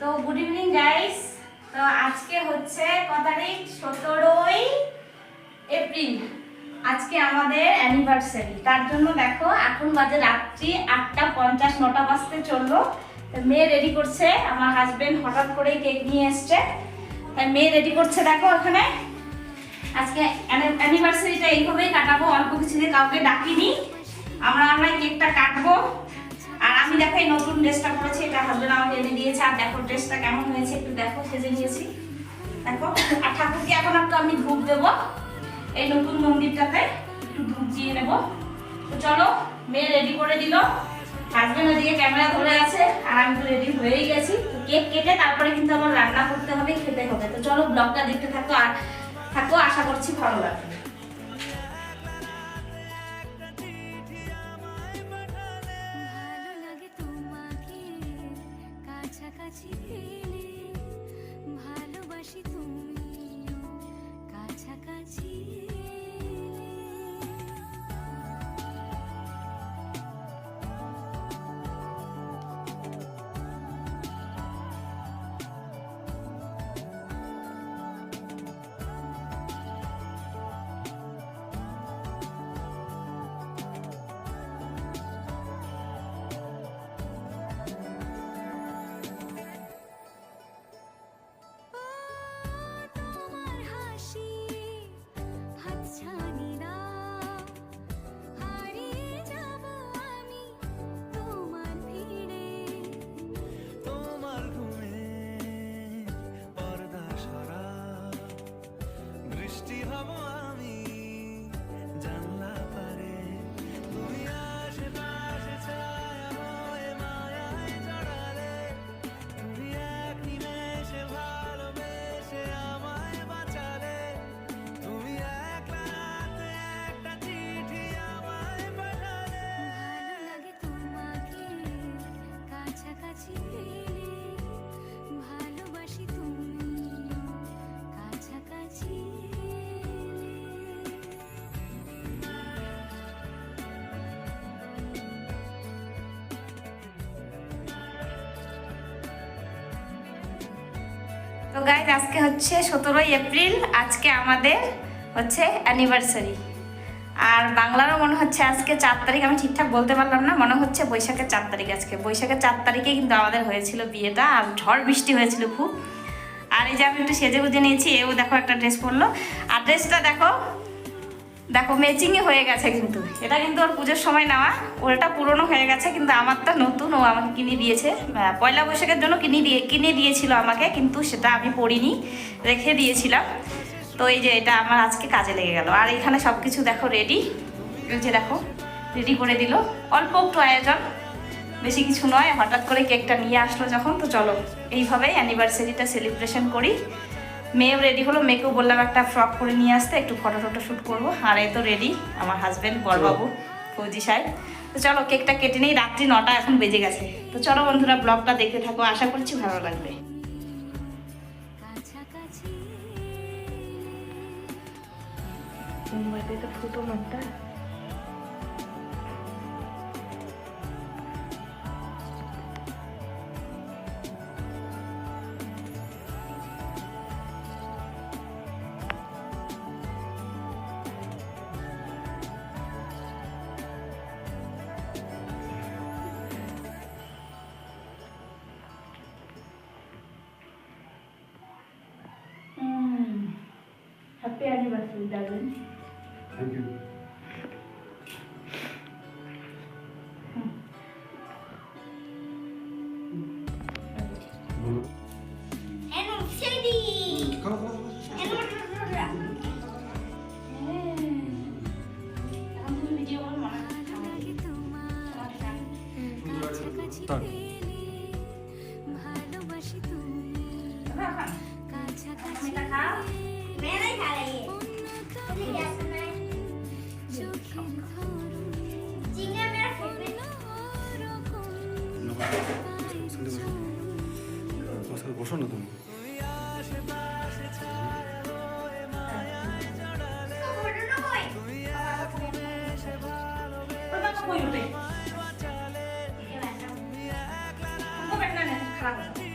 তো good evening guys তো আজকে হচ্ছে কত তারিখ? সতেরোই এপ্রিল। আজকে আমাদের অ্যানিভার্সারি তার জন্য দেখো, এখন বাজে রাত্রি আটটা পঞ্চাশ, নটা বাজতে চলল। মেয়ে রেডি করছে। আমার হাজবেন্ড হঠাৎ করে কেক নিয়ে এসছে। তাই মেয়ে রেডি করছে দেখো ওখানে। আজকে অ্যানিভার্সারিটা এইভাবেই কাটাবো। অল্প কিছু দিয়ে কাউকে ডাকিনি। আমরা আমরা কেকটা কাটবো। আর আমি দেখো এই নতুন ড্রেসটা পরেছি, এটা হাজবেন্ড আর দেখো ড্রেসটা কেমন হয়েছে একটু দেখো, সেজে নিয়েছি। দেখো, আর ঠাকুরকে এখন একটু আমি ধূপ দেবো, এই নতুন মন্দিরটাতে একটু ধূপ দিয়ে নেব। তো চলো, মেয়ে রেডি করে দিল। হাজবেন্ড ওদিকে ক্যামেরা ধরে আছে, আর আমি তো রেডি হয়েই গেছি। তো কেক কেটে তারপরে কিন্তু আমার রান্না করতে হবে, খেতে হবে। তো চলো ব্লগটা দেখতে থাকো, আর থাকো, আশা করছি ভালো লাগবে। ভালোবাসি তুমিও বৃষ্টি তো গাইজ আজকে হচ্ছে সতেরোই এপ্রিল, আজকে আমাদের হচ্ছে অ্যানিভার্সারি আর বাংলারও মনে হচ্ছে আজকে চার তারিখ, আমি ঠিকঠাক বলতে পারলাম না, মনে হচ্ছে বৈশাখের চার তারিখ আজকে। বৈশাখের চার তারিখে কিন্তু আমাদের হয়েছিল বিয়েটা, আর ঝড় বৃষ্টি হয়েছিল খুব। আর এই যে আমি একটু সেজে বুঝে নিয়েছি, এও দেখো একটা ড্রেস পরলো। আর ড্রেসটা দেখো দেখো ম্যাচিংই হয়ে গেছে কিন্তু। এটা কিন্তু ওর পুজোর সময় নেওয়া। ওটা পুরনো হয়ে গেছে, কিন্তু আমারটা নতুন। ও আমাকে কিনে দিয়েছে। পয়লা বৈশাখের জন্য কিনে দিয়ে, কিনে দিয়েছিল আমাকে, কিন্তু সেটা আমি পরিনি, রেখে দিয়েছিলাম। তো এই যে এটা আমার আজকে কাজে লেগে গেল। আর এখানে সব কিছু দেখো রেডি এই যে দেখো রেডি করে দিল। অল্প একটু আয়োজন, বেশি কিছু নয়। হঠাৎ করে কেকটা নিয়ে আসলো যখন। তো চলো, এইভাবেই অ্যানিভার্সারিটা সেলিব্রেশন করি। মেয়েও রেডি হলো মেয়েকেও বললাম একটা ফ্রক করে নিয়ে আসতে একটু ফটো টটো শ্যুট করব। আর এই তো রেডি আমার হাজব্যান্ড বরবাবু ফৌজি সাহেব। তো চলো কেকটা কেটে নেই রাত্রি নটা এখন বেজে গেছে। তো চলো বন্ধুরা ব্লগটা দেখতে থাকো আশা করছি ভালো লাগবে। মুম্বাইতে তো ফুটো মাঠটা। Happy anniversary darling Thank you. বসো না তুমি। খারাপ